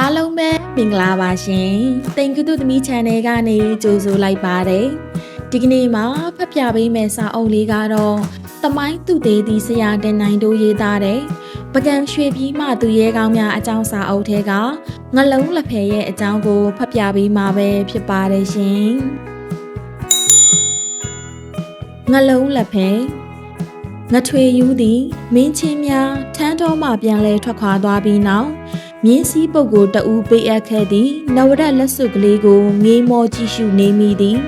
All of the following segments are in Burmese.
အားလုံးပဲမင်္ဂလာပါရှင်။တင်ကုတုသမီး channel ကနေကြိုဆိုလိုက်ပါတယ်။ဒီကနေ့မှာဖတ်ပြပေးမယ့်စာအုပ်လေးကတော့တမိုင်းသူသေးသည့်ဆရာတင်နိုင်တို့ရေးသားတဲ့ပကံရွှေပြီးမှသူရဲကောင်းများအကြောင်းစာအုပ်ထဲကငလုံးလက်ဖယ်ရဲ့အကြောင်းကိုဖတ်ပြပေးမှာပဲဖြစ်ပါတယ်ရှင်။ငလုံးလက်ဖယ်ငထွေယူသည်မင်းချင်းများထန်းတော်မှပြန်လဲထွက်ခွာသွားပြီးနောက် မြင်းစည်းပုတ်ကိုတအူးပေးအပ်ခဲ့သည်နဝရလက်စွပ်ကလေးကိုငေးမောကြည့်ရှုနေမိသည်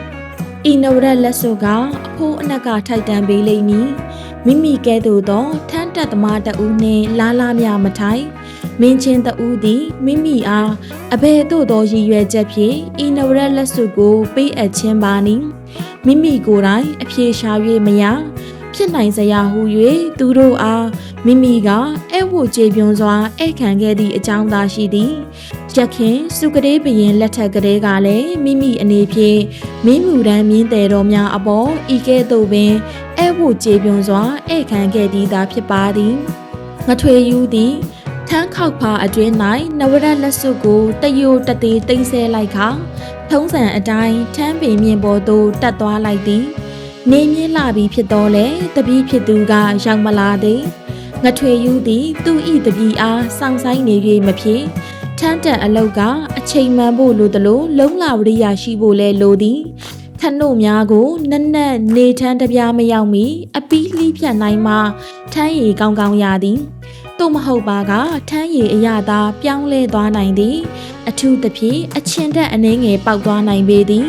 ဤနဝရလက်စွပ်ကအဖိုးအနက်ကထိုက်တန်ပေးလိမ့်မည်မိမိကဲ့သို့သောထန်းတက်သမားတအူးနှင့်လာလာမြမထိုင်မင်းချင်းတအူးသည်မိမိအားအဘယ်သို့သောရည်ရွယ်ချက်ဖြင့်ဤနဝရလက်စွပ်ကို ပေးအပ်ခြင်းပါနည်းမိမိကိုယ်တိုင်အပြေရှာ၍မရ ဖြစ်နိုင်စရာဟု၍သူတို့အားမိမိကအဲ့ဝကျေပြွန်စွာအဲ့ခံခဲ့သည့်အကြောင်းသာရှိသည်ရခင်စုကလေးဘရင်လက်ထက်ကလေးကလည်းမိမိအနေဖြင့်မင်းမူတန်းမြင်းတယ်တော်များအပေါ်ဤကဲ့သို့ပင်အဲ့ဝကျေပြွန်စွာအဲ့ခံခဲ့သည်သာဖြစ်ပါသည်ငထွေယူသည်ထန်းခောက်ဖာအတွင်း၌နဝရလက်စွပ်ကိုတယိုတသေးတိမ့်ဆဲလိုက်ခါထုံးစံအတိုင်းထန်းပင်မြင်ပေါ်သို့တက်သွားလိုက်သည် နေမြင့်လာပြီဖြစ်တော့လေတပည့်ဖြစ်သူကရောက်မလာသေးငထွေယူသည်သူဤတပည့်အားစောင့်ဆိုင်နေ၍မဖြစ်ထန်းတက်အလုတ်ကအချိန်မှန်ဖို့လိုသလိုလုံလာဝရိယရှိဖို့လဲလိုသည်ထန်းတို့များကိုနက်နက်နေထန်းတပြားမရောက်မီအပီးလှီးဖြတ်နိုင်မှထန်းရည်ကောင်းကောင်းရသည်တို့မဟုတ်ပါကထန်းရည်အရသာပြောင်းလဲသွားနိုင်သည် အထူးသဖြင့်အချင်းတက်အနေငယ်ပေါက်သွားနိုင်ပေသည်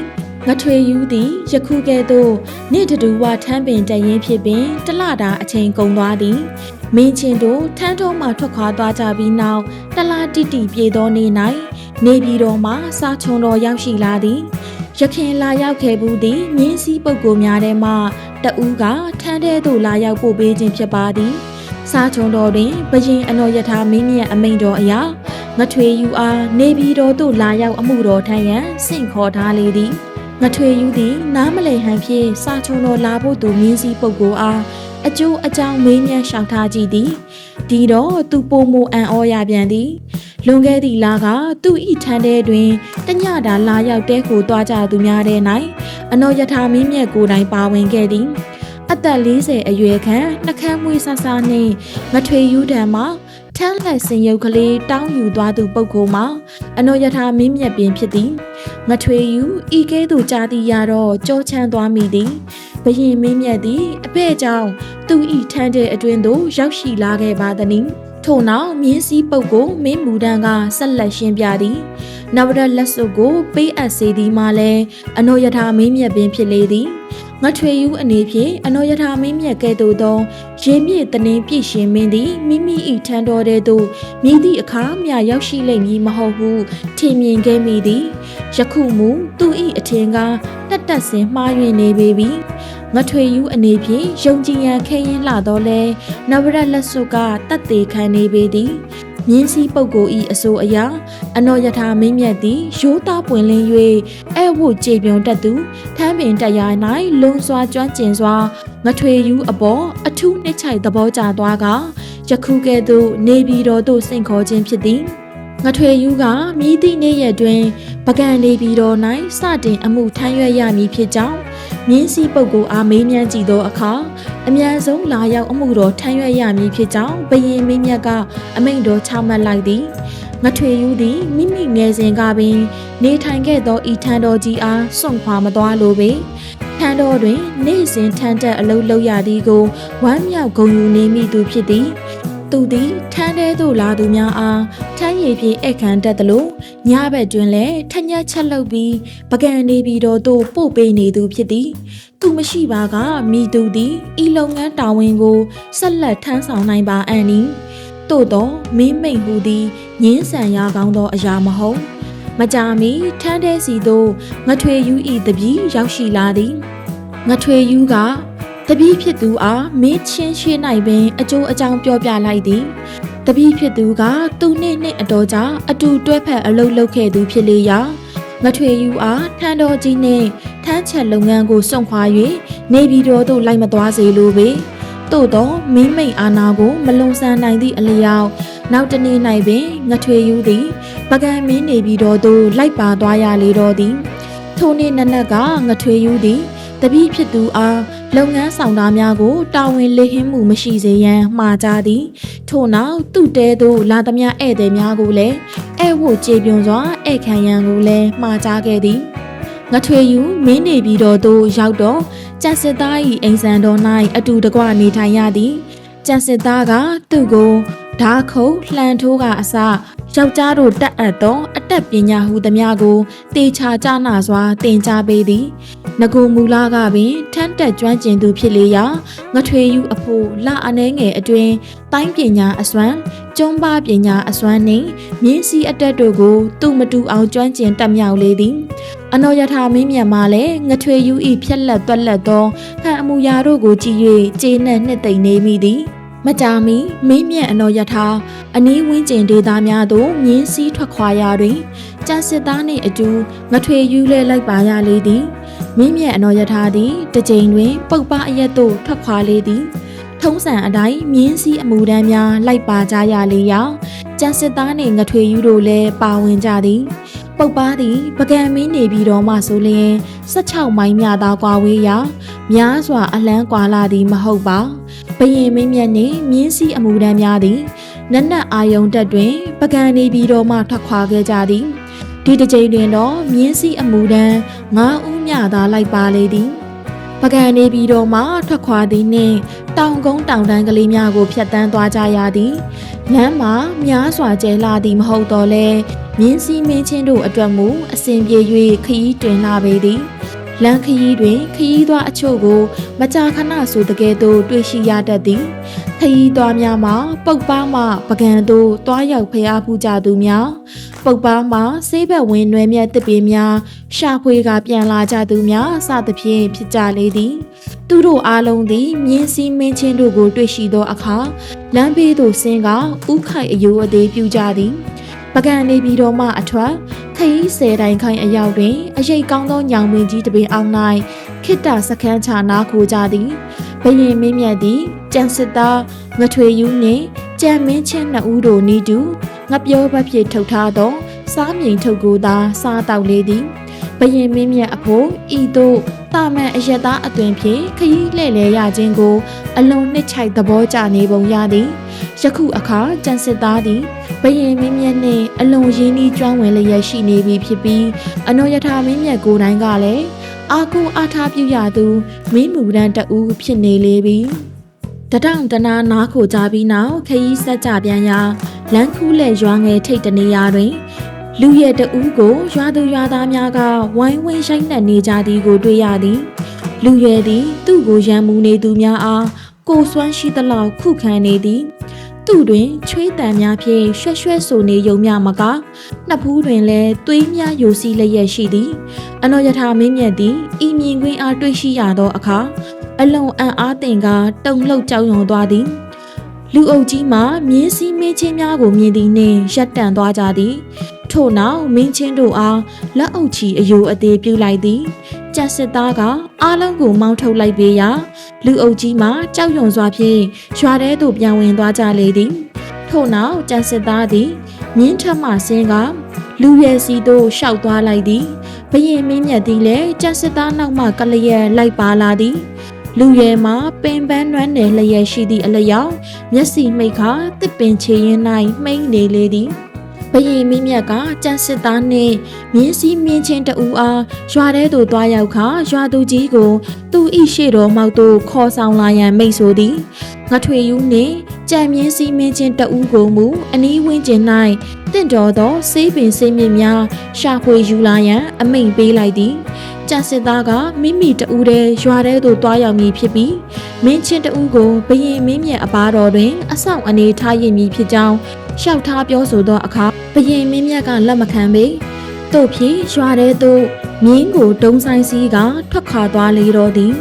ငထွေယူသည်ယခုကဲ့သို့နေ့တူဝထမ်းပင်တရင်ဖြစ်ပင်တလတာအချိန်ကုန်သွားသည်မင်းချင်းတို့ထန်းထုံးမှထွက်ခွာသွားကြပြီးနောက်တလားတိတိပြေသောနေ့၌နေပြည်တော်မှစာချုံတော်ရောက်ရှိလာသည်ရခင်လာရောက်ခဲ့ဘူးသည်မြင်းစည်းပုပ်ကိုများထဲမှတဦးကထန်းထဲသို့လာရောက်ပို့ပေးခြင်းဖြစ်ပါသည်စာချုံတော်တွင်ဘရင်အနော်ယထာမင်းမြတ်အမိန်တော်အရာငထွေယူအားနေပြည်တော်သို့လာရောက်အမှုတော်ထမ်းရန်ဆင့်ခေါ်ထားလေသည် ငထွေယူသည်နားမလည်ဟန်ဖြင့်စာချုံတော်လာဖို့သူမြင်းစည်းပုပ်ကိုအားအကျိုးအကြောင်းမေးမြန်းရှောင်ထားကြည့်သည်ဒီတော့သူပုံမအံ့ဩရပြန်သည်လွန်ခဲ့သည့်လကသူ့ဤထန်းထဲတွင်တညတာလာရောက်တဲခိုသွားကြသူများတဲ့၌အနော်ယထာမင်းမြတ်ကိုယ်တိုင်ပါဝင်ခဲ့သည်အသက်40အရွယ်ခန့်နှကမ်းမွေးဆဆနှင့်မထွေယူတံမှာထန်းလက်စင်ရုပ်ကလေးတောင်းယူသွားသူပုဂ္ဂိုလ်မှာအနော်ယထာမင်းမြတ်ပင်ဖြစ်သည် မထွေယူဤကဲ့သို့ကြားသည်ရတော့ကြောချမ်းသွားမိသည်ဘရင်မင်းမြတ်သည်အဖေ့ကြောင့်သူဤထန်းတဲ့အတွင်သို့ရောက်ရှိလာခဲ့ပါသည်။ထို့နောက်မြင်းစည်းပုတ်ကိုမင်းမူတန်းကဆက်လက်ရှင်းပြသည်။နဝရလက်စုပ်ကိုပေးအပ်စေသည်မှလည်းအနောယထာမင်းမြတ်ပင်ဖြစ်လေသည်။ ငထွေယူအနေဖြင့်အနောယထာမင်းမြတ်ကဲ့သို့သောရေမြင့်တနင်းပြည့်ရှင်မင်းသည်မိမိ၏ထံတော်ထဲသို့မြည်သည့်အခါမျှရောက်ရှိလိမ့်မည်မဟုတ်ဟုထင်မြင်ခဲ့မိသည်။ယခုမူသူ၏အထင်ကတက်တက်စင်မှားယွင်းနေပေပြီ။ငထွေယူအနေဖြင့်ယုံကြည်ရန်ခဲရင်လှတော့လဲနဝရလက်စုပ်ကတတ်သေးခံနေပေသည် မြင်းစည်းပုပ်ကိုဤအဆိုအရာအနော်ယထာမင်းမြတ်သည်ရိုးသားပွင့်လင်း၍အဲဝတ်ကြေပြုံတက်သူထမ်းပင်တရား၌လုံစွာကျွမ်းကျင်စွာငထွေယူအပေါ်အထူးနှိမ့်ချိုက်သဘောကျသွားကယခုကဲ့သို့နေပြည်တော်သို့ဆင့်ခေါ်ခြင်းဖြစ်သည်ငထွေယူကမြည်သည့်နေ့ရက်တွင်ပကံနေပြည်တော်၌စတင်အမှုထမ်းရွက်ရမည်ဖြစ်ကြောင်း မြင်းစည်းပုပ်ကိုအားမေးမြန်းကြည့်သောအခါအမြန်ဆုံးလာရောက်အမှုတော်ထမ်းရွက်ရမည်ဖြစ်ကြောင်းဘရင်မင်းမြတ်ကအမိန့်တော်ချမှတ်လိုက်သည်ငထွေယူသည်မိမိငယ်စဉ်ကပင် နေထိုင်ခဲ့သောဤထံတော်ကြီးအားစွန့်ခွာမသွားလိုပေထံတော်တွင် နေ့စဉ်ထမ်းတက်အလုပ်လုပ်ရသည်ကိုဝမ်းမြောက်ဂုဏ်ယူနေမိသူဖြစ်သည် သူသည်ထန်းထဲသို့လာသူများအားထန်းရည်ဖြင့်အခမ်းတက်သလိုညဘက်တွင်လည်းထညက်ချက်လုပ်ပြီးပကံနေပြီးတော့သို့ပို့ပေးနေသူဖြစ်သည်သူမရှိပါကမိသူသည်ဤလုပ်ငန်းတာဝန်ကိုဆက်လက်ထမ်းဆောင်နိုင်ပါအံ့နီသို့တော့မင်းမိန်ဟူသည်ငင်းဆန်ရကောင်းသောအရာမဟုတ်မကြာမီထန်းတဲ့စီသို့ငထွေယူဤတပည့်ရောက်ရှိလာသည်ငထွေယူက တပည့်ဖြစ်သူအားမင်းချင်းရှိ၌ပင်အကျိုးအကြောင်းပြောပြလိုက်သည်တပည့်ဖြစ်သူကသူနှင့်နှင့်အတော်ကြာအတူတွဲဖက်အလုပ်လုပ်ခဲ့သူဖြစ်လေရာငထွေယူအားထန်းတော်ကြီးနှင့်ထန်းချက်လုပ်ငန်းကိုစွန့်ခွာ၍နေပြည်တော်သို့လိုက်မသွားစေလိုပေသို့သောမင်းမိန်အာနာကိုမလွန်ဆန်နိုင်သည့်အလျောက်ငနောက်တနေ့၌ပင်ငထွေယူသည်ပကံမင်းနေပြီးတော့သူလိုက်ပါသွားရလေတော့သည်ထိုနေ့နနက်ကငထွေယူသည် တပည့်ဖြစ်သူအားလုပ်ငန်းဆောင်သားများကိုတာဝန်လေးဟင်းမှုမရှိစေရန်မှာကြားသည်ထို့နောက်သူ့တဲသို့လာသမျှဧည့်သည်များကိုလည်းဧည့်ဝတ်ကြေပြွန်စွာဧည့်ခံရန်ကိုလည်းမှာကြားခဲ့သည်ငထွေယူမင်းနေပြီးတော့သူရောက်တော့ကျန်စစ်သား၏အိမ်ဆန်တော်၌အတူတကွနေထိုင်ရသည်ကျန်စစ်သားကသူ့ကို ဓာခုံလှန်ထိုးကအစယောက်ျားတို့တက်အပ်သောအတက်ပညာဟုသမျှကိုတေချာကြနာစွာတင် जा ပေးသည်ငကိုမူလာကပင်ထန်းတက်ကျွမ်းကျင်သူဖြစ်လေရာငထွေယူအဖို့လာအနေငယ်အတွင်တိုင်းပညာအစွမ်းကျုံးပါပညာအစွမ်းနှင့်မြင်းစည်းအတက်တို့ကိုသူ့မတူအောင်ကျွမ်းကျင်တက်မြောက်လေသည်အနောယထာမင်းမြတ်မှလည်းငထွေယူဤဖြက်လက်တွက်လက်သောဟန်အမူအရာတို့ကိုကြည့်၍ကျေနပ်နှစ်သိမ့်နေမိသည် မကြာမီမင်းမြတ်အနောယထာအနီးဝင်းကျင်ဒေသများသို့မြင်းစည်းထွက်ခွာရာတွင်ကျန်စစ်သားနှင့်အတူငထွေယူလဲလိုက်ပါရလေသည်မင်းမြတ်အနောယထာသည်တစ်ကြိမ်တွင် ပုတ်ပအရက်သို့ထွက်ခွာလေသည် ထုံးစံအတိုင်းမြင်းစည်းအမှုတန်းများလိုက်ပါကြရလေရာကျန်စစ်သားနှင့်ငထွေယူတို့လည်းပါဝင်ကြသည် ပုတ်ပါသည်ပကံမင်းနေပြီးတော့မှဆိုလျင်16မိုင်မြသာကွာဝေးရာများစွာအလန်းကွာလာသည်မဟုတ်ပါဘရင်မင်းမြတ်နှင့်မြင်းစည်းအမှုတန်းများသည်နက်နက်အာယုံတက်တွင် ပကံနေပြီးတော့မှထွက်ခွာခဲ့ကြသည်ဒီတစ်ကြိမ်တွင်တော့မြင်းစည်းအမှုတန်း9ဦးမြသာလိုက်ပါလေသည် ပကံနေပြီးတော့မှထွက်ခွာသည်နှင့်တောင်ကုန်းတောင်တန်းကလေးများကိုဖြတ်တန်းသွားကြရသည်လမ်းမှာများစွာကျဲလာသည်မဟုတ်တော့လဲမြင်းစည်းမင်းချင်းတို့အတွက်မူအစဉ်ပြေ၍ခရီးတွင်လာပေသည် လမ်းခရီးတွင် ခရီးသွားအချို့ကို မကြာခဏဆိုတကယ်သို့တွေ့ရှိရတတ်သည်ခရီးသွားများမှာပုတ်ပါမှပကံသို့တွားရောက်ဖျားဖူးကြသူများပုတ်ပါမှဆေးဘက်ဝင်နွယ်မြတ်တစ်ပေများရှာဖွေကပြန်လာကြသူများစသဖြင့်ဖြစ်ကြလေသည်သူတို့အားလုံးသည်မြင်းစည်းမင်းချင်းတို့ကိုတွေ့ရှိသောအခါလမ်းဘေးသို့ဆင်းကဥခိုက်အယိုးအသေးပြုကြသည် ပကံနေပြီးတော့မှအထွက်ခရီးဆယ်တိုင်ခိုင်အရောက်တွင်အရေးကောင်းသောညောင်ပင်ကြီးတစ်ပင်အောင်၌ခိတ္တစခန်းချနာခိုကြသည်ဘရင်မင်းမြတ်သည်ကြံစစ်သားငထွေယူနှင့်ကြံမင်းချင်းနှစ်ဦးတို့နီးတူငပြောဘက်ဖြစ်ထုတ်ထားသောစားမြိန်ထုတ်ကိုသာစားတောက်လေသည်ဘရင်မင်းမြတ်အဖို့ဤသို့ တာမန်အယက်သားအသွင်ဖြင့်ခရီးလှည့်လည်ရခြင်းကို အလွန်နှစ်ချိုက်သဘောကျနေပုံရသည်ယခုအခါကြံစစ်သားသည်ဘရင်မင်းမြတ်နှင့်အလွန်ရင်းနှီးကျွမ်းဝင်လျက်ရှိနေပြီဖြစ်ပြီးအနောယထာမင်းမြတ်ကိုယ်တိုင်ကလည်းအာကုအားထားပြုရသူမင်းမူရန်တဦးဖြစ်နေလေပြီတတောင်တနာနားခိုကြပြီးနောက်ခရီးဆက်ကြပြန်ရာလမ်းခူးလက်ရွာငယ်ထိတ်တနေရာတွင် လူရဲ့တဦးကိုရွာသူရွာသားများကဝိုင်းဝန်းရိုက်နှက်နေကြသည်ကိုတွေ့ရသည်လူရွယ်သည်သူ့ကိုရံမှုနေသူများအားကိုစွမ်းရှိသလောက်ခုခံနေသည်သူ့တွင်ချွေးတံများဖြင့်ရွှဲရွှဲဆိုနေယုံမြမကနှစ်ဖူးတွင်လည်းသွေးများယိုစီးလျက်ရှိသည်အနောယထာမင်းမြတ်သည်ဤမြင်ကွင်းအားတွေ့ရှိရသောအခါအလွန်အံ့အားသင့်ကတုန်လှုပ်ကြောက်ရွံ့သွားသည်လူအုပ်ကြီးမှမြင်းစည်းမင်းချင်းများကိုမြင်သည်နှင့်ရပ်တန့်သွားကြသည် ထို့နောက်မင်းချင်းတို့အားလက်အုပ်ချီအယိုအသေးပြုလိုက်သည်ကြက်စစ်သားကအားလုံးကိုမောင်းထုတ်လိုက်ပေရာလူအုပ်ကြီးမှကြောက်ရွံ့စွာဖြင့်ရွာထဲသို့ပြန်ဝင်သွားကြလေသည်ထို့နောက်ကြက်စစ်သားသည်မြင်းထက်မှဆင်းကလူရဲစီသို့ရှောက်သွားလိုက်သည်ဘရင်မင်းမြတ်သည်လည်းကြက်စစ်သားနောက်မှကလျက်လိုက်ပါလာသည်လူရဲမှာပင်ပန်းနွမ်းနယ်လျက်ရှိသည့်အလျောက်မျက်စိမိတ်ခါတစ်ပင်ချေရင်၌မှိန်နေလေသည် ဘရင်မင်းမြတ်ကကြံစစ်သားနှင့်မြင်းစည်းမြင်းချင်းတူအားရွာထဲသို့သွားရောက်ခါရွာသူကြီးကိုသူ၏ရှေ့တော်မောက်သို့ခေါ်ဆောင်လာရန်မိတ်ဆိုသည်ငထွေယူနှင့်ကြံမြင်းစည်းမြင်းချင်းတူကိုမူအနီးဝန်းကျင်၌တင့်တော်သောစေးပင်စေးမြင့်များရှာဖွေယူလာရန်အမိန့်ပေးလိုက်သည်ကြံစစ်သားကမိမိတူတဲ့ရွာထဲသို့တွားရောက်မည်ဖြစ်ပြီးမင်းချင်းတူကိုဘရင်မင်းမြတ်အပါတော်တွင် အဆောင်အနေထားရမည်ဖြစ်ကြောင်းရှောက်ထားပြောဆိုသောအခါ ဘရင်မင်းမြတ်ကလက်မခံပေတို့ဖြင့်ရွာထဲသို့မြင်းကိုတုံးဆိုင်စည်းကထွက်ခွာသွားလေတော့သည်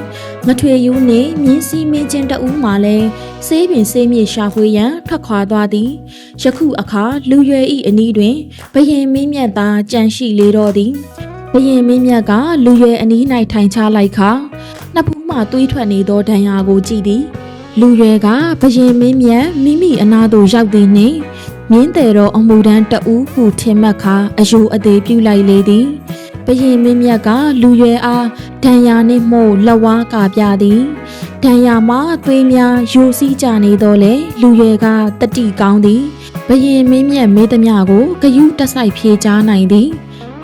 မထွေယူနှင့်မြင်းစည်းမင်းချင်းတဦးမှလည်းဆေးပင်ဆေးမြေရှာဖွေရန်ထွက်ခွာသွားသည်ယခုအခါလူရွယ်ဤအနီးတွင်ဘရင်မင်းမြတ်သာကြံရှိလေတော့သည်ဘရင်မင်းမြတ်ကလူရွယ်အနီး၌ထိုင်ချလိုက်ခါနှစ်ဖူးမှသွေးထွက်နေသောဒဏ်ရာကိုကြည့်သည် လူရွယ်ကဘရင်မင်းမြတ်မိမိအနာသို့ရောက်သည်နှင့် မြင်းတယ်တော်အမှုတန်းတဦးဟုထင်မှတ်ခါအယုအသေးပြုလိုက်လေသည်ဘရင်မင်းမြတ်ကလူရွယ်အားဒဏ်ရာနှင့်မှုလက်ဝါးကာပြသည်ဒဏ်ရာမှာသွေးများယိုစီးကြနေတော့လေလူရွယ်ကတတိကောင်းသည်ဘရင်မင်းမြတ်မေးသမျှကိုဂယုတဆိုင်ဖြေချနိုင်သည်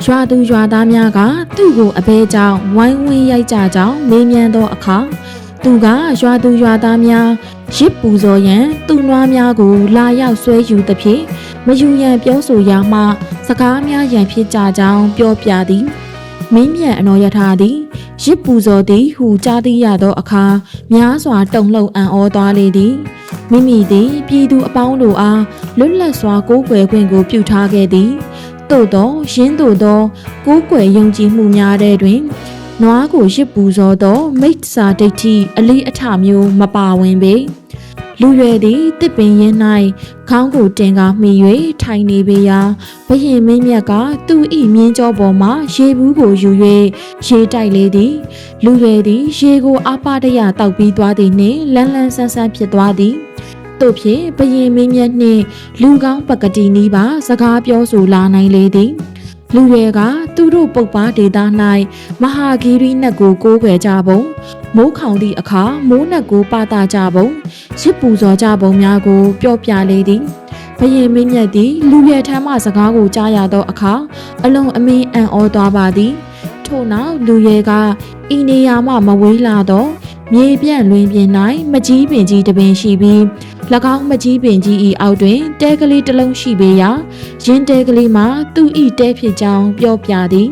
ရွာသူရွာသားများကသူ့ကိုအဘဲကြောင့်ဝိုင်းဝန်းရိုက်ကြကြောင်းမေးမြန်းသောအခါ သူကရွာသူရွာသားများရစ်ပူဇော်ရန်သူ့နွားများကို လာရောက်ဆွဲယူသဖြင့်မယူရန်ပြောဆိုရာမှ စကားများရန်ဖြစ်ကြကြောင်းပြောပြသည်မင်းမြန်အနော်ရထားသည်ရစ်ပူဇော်သည်ဟူကြားသိရသောအခါများစွာတုန်လှုပ်အံ့ဩသွားလေသည်မိမိသည်ပြည်သူအပေါင်းတို့အားလွတ်လပ်စွာကိုးကွယ်ခွင့်ကိုပြုထားခဲ့သည်သို့သောရင်းသို့သောကိုးကွယ်ယုံကြည်မှုများတဲ့တွင် နွားကိုရစ်ပူဇော်သော မိတ်စာဒိဋ္ဌိအလေးအထမျိုးမပါဝင်ပေလူရွယ်သည်တစ်ပင်ရင်း၌ခေါင်းကိုတင်ကားမိ၍ထိုင်နေပေရာဘရင်မင်းမြတ်ကသူ့ဤမြင်းကြောပေါ်မှရေဘူးကိုယူ၍ရေတိုက်လေသည် လူရွယ်သည်ရေကိုအပတရတောက်ပြီးသွားသည်နှင့်လန်းလန်းဆန်းဆန်းဖြစ်သွားသည်တို့ဖြင့်ဘရင်မင်းမြတ်နှင့်လူကောင်းပကတိနီးပါစကားပြောဆိုလာနိုင်လေသည် လူတွေကသူတို့ပုပ်ပါဒေသ၌မဟာဂီရီနတ်ကိုကိုးကွယ်ကြပုံမိုးခေါင်သည့်အခါမိုးနတ်ကိုပါတာကြပုံရစ်ပူဇော်ကြပုံများကိုပြောပြလေသည်ဘရင်မင်းမြတ်သည်လူရဲထမ်းမှစကားကိုကြားရသောအခါအလွန်အမင်းအံ့ဩသွားပါသည်ထို့နောက်လူရဲကဤနေရာမှမဝေးလာသော မြေပြန့်လွင်ပြင်၌မကြီးပင်ကြီးတစ်ပင်ရှိပြီး၎င်းမကြီးပင်ကြီး၏အောက်တွင်တဲကလေးတစ်လုံးရှိပေရာရင်းတဲကလေးမှာသူ့၏တဲဖြစ်ကြောင်းပြောပြသည်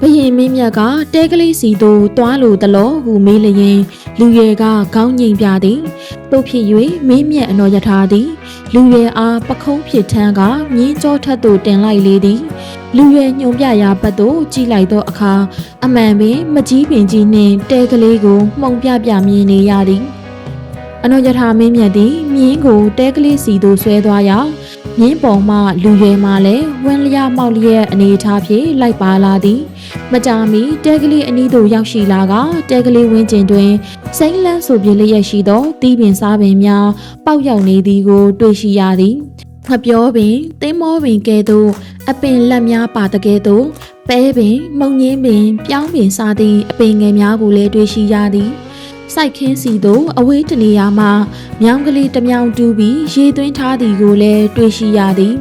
ဘရင်မင်းမြတ်ကတဲကလေးစီသို့တွားလိုတလောဟုမေးလျင်လူရဲကခေါင်းငိမ်ပြသည်တို့ဖြစ်၍မင်းမြတ်အနော်ယထာသည် လူရဲအားပခုံးဖြစ်ထမ်းကမြင်းကြောထက်သို့တင်လိုက်လေသည်လူရဲညွန်ပြရာဘက်သို့ကြည့်လိုက်သောအခါအမှန်ပင်မကြီးပင်ကြီးနှင့်တဲကလေးကိုမှုံပြပြမြင်နေရသည်အနော်ယထာမင်းမြတ်သည်မြင်းကိုတဲကလေးစီသို့ဆွဲသွားရာ မြင်းပေါ်မှလူရဲမှလည်းဝင်းလျမောက်လျက်အနေထားဖြင့်လိုက်ပါလာသည် မကြာမီတဲကလေးအနီးသို့ရောက်ရှိလာကတဲကလေးဝင်းကျင်တွင်စိမ့်လန်းဆိုပြလျက်ရှိသောတီးပင်စားပင်များပေါက်ရောက်နေသည်ကို တွေ့ရှိရသည်ငပြောပင်သင်းမောပင်ကဲ့သို့အပင်လက်များပါတကဲ့သို့ပဲပင် မုံငင်းပင် ပြောင်းပင်စားသည့်အပင်ငယ်များကိုလည်းတွေ့ရှိရသည် စိုက်ခင်းစီသို့အဝေးတနေရာမှမြောင်းကလေးတစ်မြောင်တူးပြီးရေသွင်းထားသည်ကိုလည်းတွေ့ရှိရသည်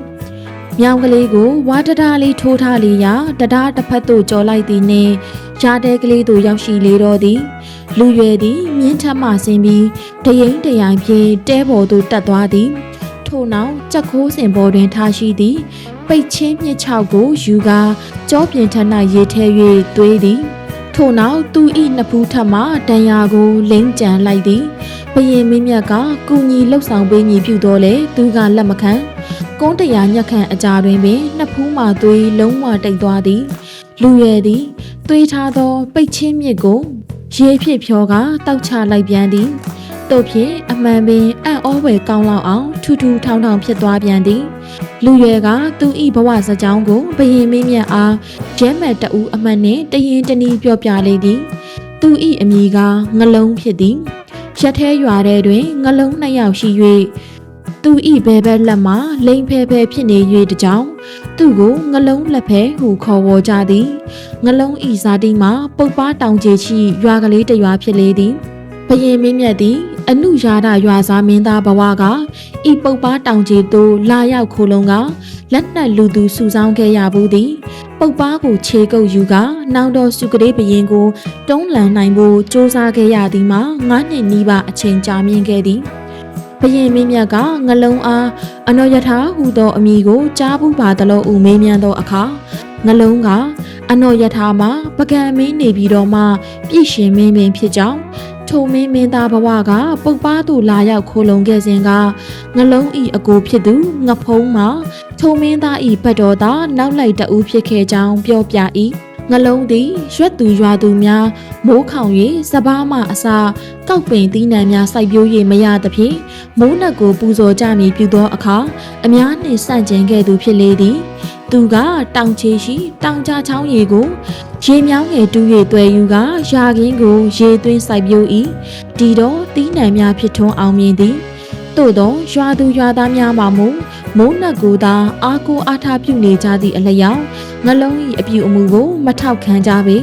မြောင်းကလေးကိုဝါတတားလေးထိုးထားလေရာတတားတစ်ဖက်သို့ကြော်လိုက်သည်နှင့်ရှားတဲကလေးသို့ရောက်ရှိလေတော့သည် လူရွယ်သည်မြင်းထက်မှဆင်းပြီးတရင်တရိုင်ဖြင့်တဲပေါ်သို့တက်သွားသည်ထို့နောက်ကြက်ခိုးစင်ပေါ်တွင်ထားရှိသည်ပိတ်ချင်းမြစ်ချောက်ကိုယူကာကြောပြင်ထက်၌ရေထဲ၍သွေးသည် ထို့နောက်သူ၏နှစ်ဖူးထပ်မှတန်ရာကိုလိမ့်ကြံလိုက်သည်ဘရင်မင်းမြတ်ကကုညီလှုပ်ဆောင်ပေးမည်ပြုတော့လေသူကလက်မခံကုန်းတရာညက်ခန့်အကြာတွင်ပင်နှစ်ဖူးမှသွေးလုံးဝတိတ်သွားသည် လူရည်သည်သွေးထားသော ပိတ်ချင်းမြစ်ကိုရေဖြစ်ဖြောကတောက်ချလိုက်ပြန်သည်တို့ဖြင့်အမှန်ပင်အံ့ဩဝယ်ကောင်းလောက်အောင်ထူးထူးထောင်ထောင်ဖြစ်သွားပြန်သည် လူရွယ်ကသူဤဘဝစကြောင်းကိုဘယင်မင်းမြတ်အားကျဲမဲ့တူအမှန်နှင့်တရင်တနည်းပြောပြလေသည် သူဤအမည်ကငလုံးဖြစ်သည်ရက်သေးရွာတဲ့တွင်ငလုံးနှစ်ယောက်ရှိ၍သူဤဘဲဘက်လက်မှလိန်ဖဲဖဲဖြစ်နေ၍တကြောင်သူကိုငလုံးလက်ဖဲဟုခေါ်ဝေါ်ကြသည်ငလုံးဤဇာတိမှာပုပ်ပါတောင်ကြီးရှိရွာကလေးတစ်ရွာဖြစ်လေသည်ဘယင်မင်းမြတ်သည် အနုရာဒရွာစားမင်းသားဘဝကဤပုပ်ပါတောင်ကြီးသို့လာရောက်ခိုလုံကလက်နက်လူသူစုဆောင်းခဲ့ရဘူးသည်ပုပ်ပါကိုခြေကုပ်ယူကနောင်တော်စုကလေးဘရင်ကို တုံးလန်နိုင်ဖို့စ조사ခဲ့ရသည်မှာငါးနှစ်နီးပါအချိန်ကြာမြင့်ခဲ့သည်ဘရင်မင်းမြတ်ကငလုံးအားအနောယထာဟူသောအမည်ကိုကြားဘူးပါသလိုဦးမေးမြန်းသောအခါငလုံးကအနောယထာမှာပကံမင်းနေပြီးတော့မှ ပြည်ရှင်မင်းပင်ဖြစ်ကြောင်း ထုံမင်းမင်းသားဘဝကပုပ်ပါသူလာရောက်ခိုလုံခဲ့စဉ်ကငလုံးဤအကိုဖြစ်သူငဖုံးမှာထုံမင်းသားဤဘတ်တော်သာနောက်လိုက်တဦးဖြစ်ခဲ့ကြောင်းပြောပြ၏ ငလုံးသည်ရွက်သူရွာသူများမိုးခေါင်၍စပားမှအစာကောက်ပင်သီးနှံများစိုက်ပျိုး၍မရသဖြင့်မိုးနှက်ကိုပူဇော်ကြမည်ပြုသောအခါအများနှင့်ဆန့်ကျင်ခဲ့သူဖြစ်လေသည်သူကတောင်ချေရှိတောင်ကြချောင်းရီကိုရေမြောင်းငယ်တူး၍တွယ်ယူကရာခင်းကိုရေသွင်းစိုက်ပျိုး၏ဒီတော့သီးနှံများဖြစ်ထွန်းအောင်မြင်သည်သို့သောရွာသူရွာသားများမှမူ မုန်းနတ်ကိုသာအားကိုအားထားပြုနေကြသည့်အလျောက်ငလုံး၏အပြူအမူကိုမထောက်ခံကြပေ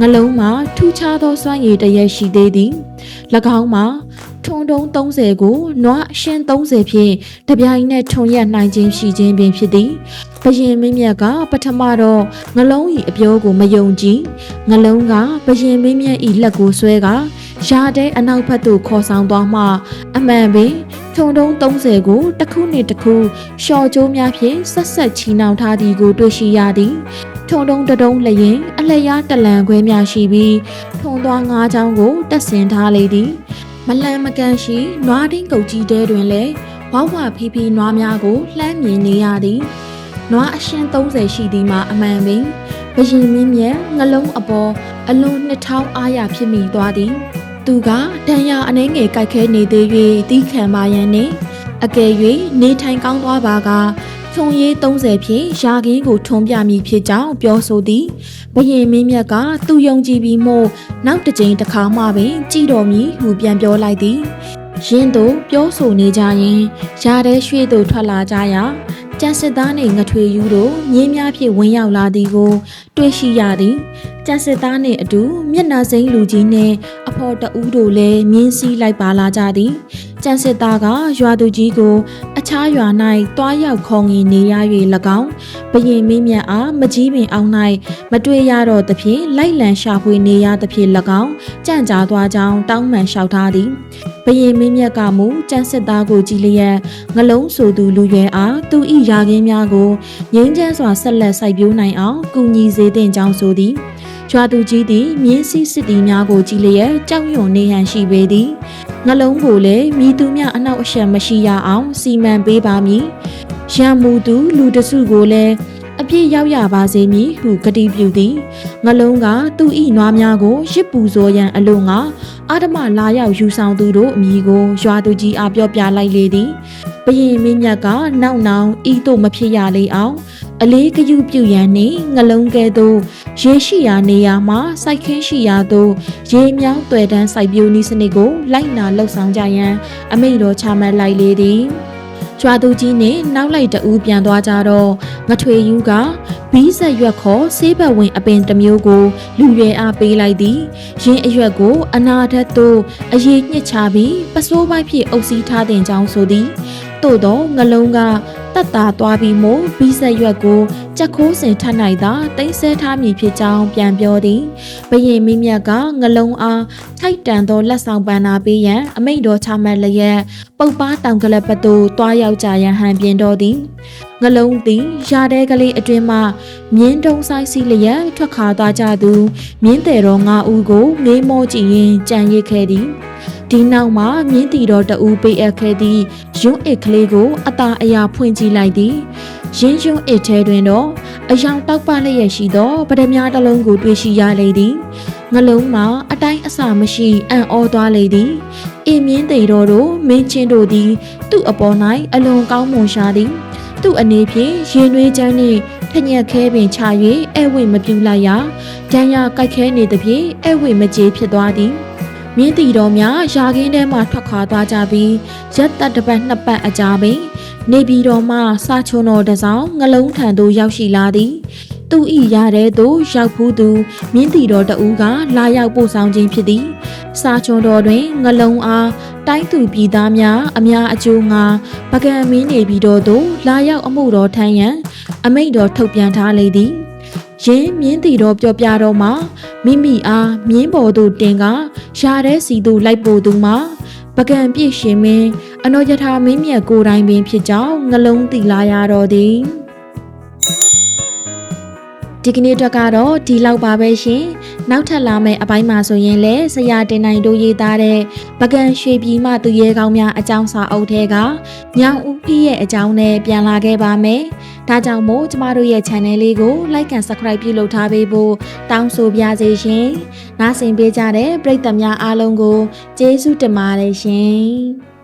ငလုံးမှာထူးခြားသောစွမ်းရည်တရက်ရှိသေးသည်၎င်းမှာထုံတုံး30ကိုနွားအရှင်း30ဖြင့်တပြိုင်နက်ထုံရက်နိုင်ခြင်းရှိခြင်းပင်ဖြစ်သည်ဘရင်မင်းမြတ်ကပထမတော့ငလုံး၏အပြောကိုမယုံကြည်ငလုံးကဘရင်မင်းမြတ်၏လက်ကိုဆွဲက ရာတဲ့အနောက်ဘက်သို့ခေါ်ဆောင်သွားမှအမှန်ပင်ထုံတုံး30ကိုတစ်ခုနှင့်တစ်ခုရှော့ကျိုးများဖြင့်ဆက်ဆက်ချီနှောင်ထားသည်ကိုတွေ့ရှိရသည်ထုံတုံးတတုံးလျင်အလျားတလန်ခွဲများရှိပြီးထုံသွားငါးချောင်းကိုတက်ဆင်ထားလေသည်မလန်မကန်ရှိနွားတင်းကုတ်ကြီးတဲတွင်လည်းဝဝဖီးဖီးနွားများကိုလှမ်းမြင်နေရသည်နွားအရှင်း30ရှိသည်မှာအမှန်ပင်ဘရင်မင်းမြတ်ငလုံးအပေါ်အလွန်နှစ်ထောင်အားရဖြစ်မိသွားသည် သူကတန်ရာအနှဲငယ်ကြိုက်ခဲနေသေး၍တီးခံပါရန်နှင့်အကယ်၍နေထိုင်ကောင်းသွားပါကထုံရေး30ဖြင့်ယာကင်းကိုထွန်ပြမည်ဖြစ်ကြောင်းပြောဆိုသည်ဘရင်မင်းမြတ်ကသူယုံကြည်ပြီးမို့နောက်တစ်ကြိမ်တစ်ခါမှပင်ကြည်တော်မူဟုပြန်ပြောလိုက်သည်ရင်းတို့ပြောဆိုနေကြရင်ရာတဲ့ရွှေ့သို့ထွက်လာကြရာကျန်စစ်သားနှင့်ငထွေယူတို့မြင်းများဖြင့်ဝင်ရောက်လာသည်ကို တွေ့ရှိရသည် ကျန်စစ်သားနှင့်အတူမျက်နှာစိမ်းလူကြီးနှင့်အဖော်တအူးတို့လည်းမြင်းစည်းလိုက်ပါလာကြသည်ကျန်စစ်သားကရွာသူကြီးကို အခြားရွာ၌တွားရောက်ခေါငင်နေရ၍၎င်းဘရင်မင်းမြတ်အားမကြီးပင်အောင်၌မတွေ့ရတော့သဖြင့်လိုက်လံရှာဖွေနေရသဖြင့်၎င်းကြံ့ကြာသွားကြောင်းတောင်းပန်လျှောက်ထားသည်ဘရင်မင်းမြတ်ကမူကျန်စစ်သားကိုကြည်လျက်ငလုံးဆိုသူလူရွယ်အားသူ၏ယာခင်းများကိုငိမ့်ချမ်းစွာဆက်လက်စိုက်ပျိုးနိုင်အောင်ကူညီစေသင့်ကြောင်းဆိုသည် ကျွာသူကြီးသည်မြင်းစည်းစစ်တီများကိုကြည်လျက်ကြောက်ရွံ့နေဟန်ရှိပေသည်ငလုံးကိုလည်းမိသူများအနောက်အရှက်မရှိရအောင်စီမံပေးပါမည်ရံမူသူလူတစုကိုလည်းအပြည့်ရောက်ရပါစေမည်ဟုကတိပြုသည်ငလုံးကသူဤနွားများကိုရစ်ပူဇော်ရန်အလို့ငါအာဓမလာရောက်ယူဆောင်သူတို့အမိကိုရွာသူကြီးအားပြောပြလိုက်လေသည်ဘရင်မင်းမြတ်ကနောက်နောက်ဤတို့မဖြစ်ရလေအောင် အလေးကယူပြုရန်နှင့်ငလုံးကဲသို့ရေရှိရာနေရာမှာစိုက်ခင်းရှိရာသို့ရေမြောင်းတွေ့တန်းစိုက်ပျိုးနည်းစနစ်ကိုလိုက်နာလှုပ်ဆောင်ကြရန်အမိန့်တော်ချမှတ်လိုက်လေသည်ကျွာသူကြီးနှင့်နောက်လိုက်တဦးပြန်သွားကြတော့ငထွေယူကဘီးဆက်ရွက်ခေါ်ဆေးဘက်ဝင်အပင်တစ်မျိုးကို လူရွယ်အားပေးလိုက်သည်ရင်းအရွက်ကို အနာထက်သို့အရေးညှစ်ချပြီးပစိုးပိုင်းဖြင့်အုပ်စီးထားတင်ကြောင်းဆိုသည် သို့သောငလုံးကတက်တာသွားပြီးမို့ဘီးဆက်ရွက်ကိုကြက်ခိုးစင်ထနိုင်သာတိမ့်ဆဲထားမည်ဖြစ်ကြောင်းပြန်ပြောသည်ဘရင်မင်းမြတ်ကငလုံးအားထိုက်တန်သောလက်ဆောင်ပန်နာပေးရန်အမိန့်တော်ချမှတ်လျက်ပုပ်ပားတောင်ကလပ်ဘက်သို့တွားရောက်ကြရန်ဟန်ပြင်တော်သည်ငလုံးသည်ရာတဲကလေးအတွင်မှမြင်းတုံးဆိုင်စီလျက်ထွက်ခါသွားကြသူမြင်းတယ်တော်၅ဦးကိုငေးမောကြည့်ရင်ကြံရစ်ခဲ့သည် ဒီနောက်မှာမြင်းတီတော်တဦးပေးအပ်ခဲ့သည့်ရွံ့အစ်ကလေးကိုအသာအရာဖွင့်ကြည့်လိုက်သည်ရင်းရွံ့အစ်ထဲတွင်တော့အယောင်တောက်ပလျက်ရှိသောပဒမြားတစ်လုံးကိုတွေ့ရှိရလေသည်ငလုံးမှာအတိုင်းအဆမရှိအံ့ဩသွားလေသည်အင်းမြင်းတေတော်တို့မင်းချင်းတို့သည် သူ့အပေါ်၌အလွန်ကောင်းမွန်ရှာသည် သူ့အနေဖြင့်ရင်နှွေးချမ်းနှင့်ထညက်ခဲပင်ချ၍အဲဝိမပြူလိုက်ရာဒဏ်ရာကြိုက်ခဲနေသဖြင့်အဲဝိမကြေဖြစ်သွားသည် မြင်းတီတော်များယာခင်းထဲမှထွက်ခွာသွားကြပြီးရက်သက်တစ်ပတ်နှစ်ပတ်အကြာပင်နေပြည်တော်မှစာချုံတော်တစောင်းငလုံးထံသို့ရောက်ရှိလာသည်သူဤရတဲ့သို့ရောက်ဖူးသူမြင်းတီတော်တဦးကလာရောက်ပို့ဆောင်ခြင်းဖြစ်သည်စာချုံတော်တွင်ငလုံးအားတိုင်းသူပြည်သားများအများအကျိုးငါပကံမင်းနေပြည်တော်သို့လာရောက်အမှုတော်ထမ်းရန်အမိန့်တော်ထုတ်ပြန်ထားလေသည် ရင်းမြင်းတီတော်ပြောပြတော့မှမိမိအားမြင်းပေါ်သို့တင်ကရာတဲ့စီသို့လိုက်ပို့သူမှာပကံပြည့်ရှင်မင်းအနောယထာမင်းမြတ်ကိုယ်တိုင်ပင်ဖြစ်ကြောင်းငလုံးတီလာရတော့သည်ဒီကနေ့အတွက်ကတော့ဒီလောက်ပါပဲရှင် နောက်ထပ်လာမယ့်အပိုင်းမှာဆိုရင်လည်းဆရာတင်နိုင်တို့ရေးသားတဲ့ပကံရွှေပြည်မှသူရဲကောင်းများအကြောင်းစာအုပ်ထဲကညောင်ဦးဖီးရဲ့အကြောင်းနဲ့ပြန်လာခဲ့ပါမယ်ဒါကြောင့်မို့ကျမတို့ရဲ့ channel လေးကို like and subscribe ပြုလုပ်ထားပေးဖို့တောင်းဆိုပါရစေရှင်နားဆင်ပေးကြတဲ့ပရိသတ်များအားလုံးကိုကျေးဇူးတင်ပါတယ်ရှင်